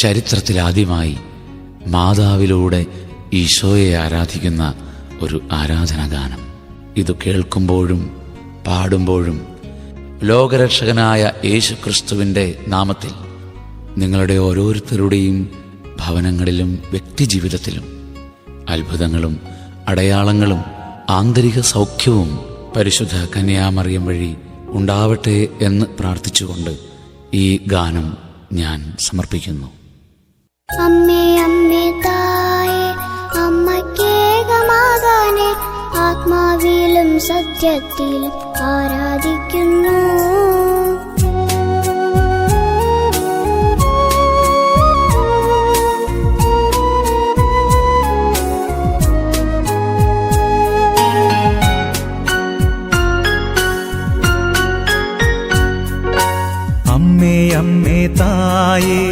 ചരിത്രത്തിലാദ്യമായി മാതാവിലൂടെ ഈശോയെ ആരാധിക്കുന്ന ഒരു ആരാധനാഗാനം. ഇത് കേൾക്കുമ്പോഴും പാടുമ്പോഴും ലോകരക്ഷകനായ യേശു ക്രിസ്തുവിന്റെ നാമത്തിൽ നിങ്ങളുടെ ഓരോരുത്തരുടെയും ഭവനങ്ങളിലും വ്യക്തിജീവിതത്തിലും അത്ഭുതങ്ങളും അടയാളങ്ങളും ആന്തരിക സൗഖ്യവും പരിശുദ്ധ കന്യാമറിയം വഴി ഉണ്ടാവട്ടെ എന്ന് പ്രാർത്ഥിച്ചുകൊണ്ട് ഈ ഗാനം ഞാൻ സമർപ്പിക്കുന്നു. അമ്മേ അമ്മേ തായേ അമ്മക്കേകമാകാനെ ആത്മാവിലും സത്യത്തിലും ആരാധിക്കുന്നു. അമ്മേ അമ്മേ തായേ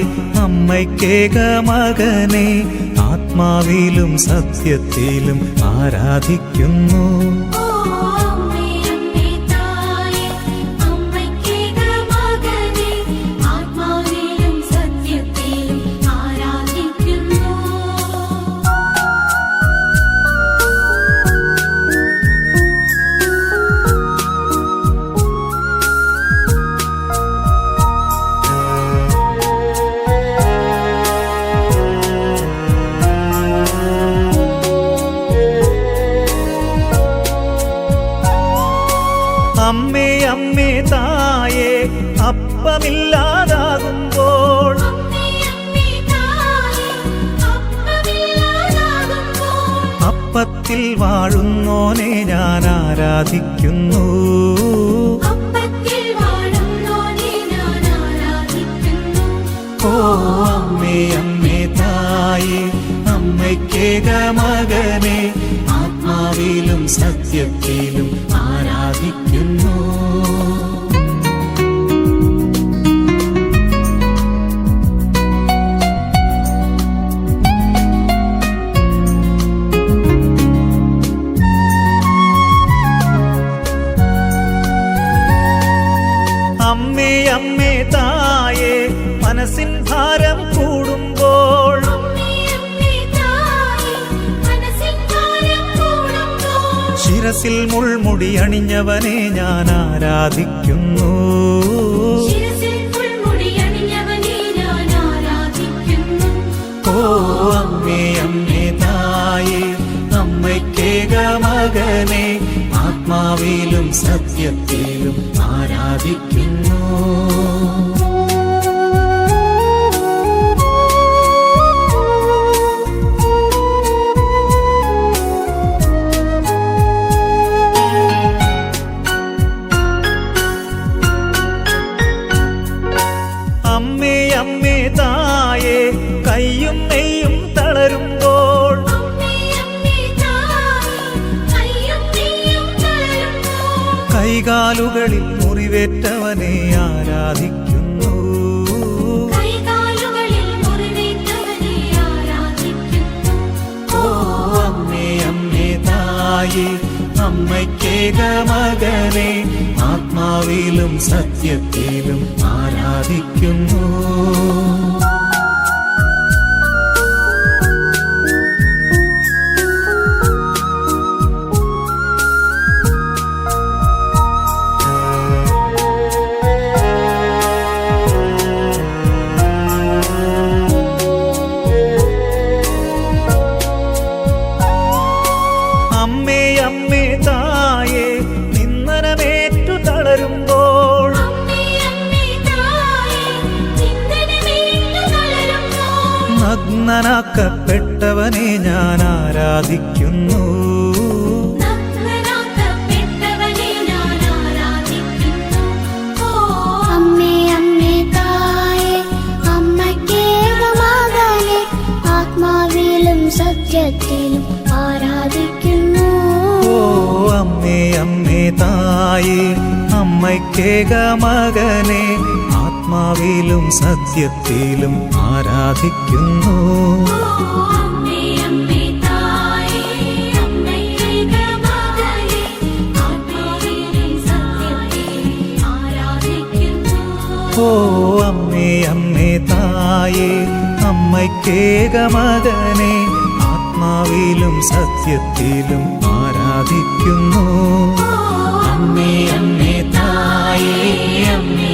അമ്മയ്ക്കേക മകനെ ആത്മാവിലും സത്യത്തിലും ആരാധിക്കുന്നു. ആരാധിക്കുന്നു. ഓ അമ്മേ അമ്മേ തായേ അമ്മയ്ക്കേക മകനെ ആത്മാവിലും സത്യത്തിലും അമ്മേ തായേ മനസ്സിൻ ഭാരം കൂടുമ്പോൾ. ശിരസിൽ മുൾമുടി അണിഞ്ഞവനെ ഞാൻ ആരാധിക്കുന്നു. ഓ അമ്മേ അമ്മേ തായേ അമ്മയ്ക്കേക മകനെ ആത്മാവിലും സത്യത്തിലും ആരാധിക്കുന്നു. കൈകാലുകളിൽ മുറിവേറ്റവനെ ആരാധിക്കുന്നു. കൈകാലുകളിൽ മുറിവേറ്റവനെ ആരാധിക്കുന്നു. ഓ അമ്മേ അമ്മേ തായേ അമ്മയ്ക്കേക മകനെ ആത്മാവിലും സത്യത്തിലും ആരാധിക്കുന്നു. നഗ്നനാക്കപ്പെട്ടവനെ ഞാൻ ആരാധിക്കുന്നു. സത്യത്തിലും ഓ അമ്മേ തായേ അമ്മയ്ക്കേക മകനെ ആത്മാവിലും സത്യത്തിലും ആരാധിക്കുന്നു. ഓ അമ്മേ അമ്മേ തായേ അമ്മയ്ക്കേകമകനെ ആത്മാവിലും സത്യത്തിലും ആരാധിക്കുന്നു. അമ്മേ അമ്മേ തായേ അമ്മേ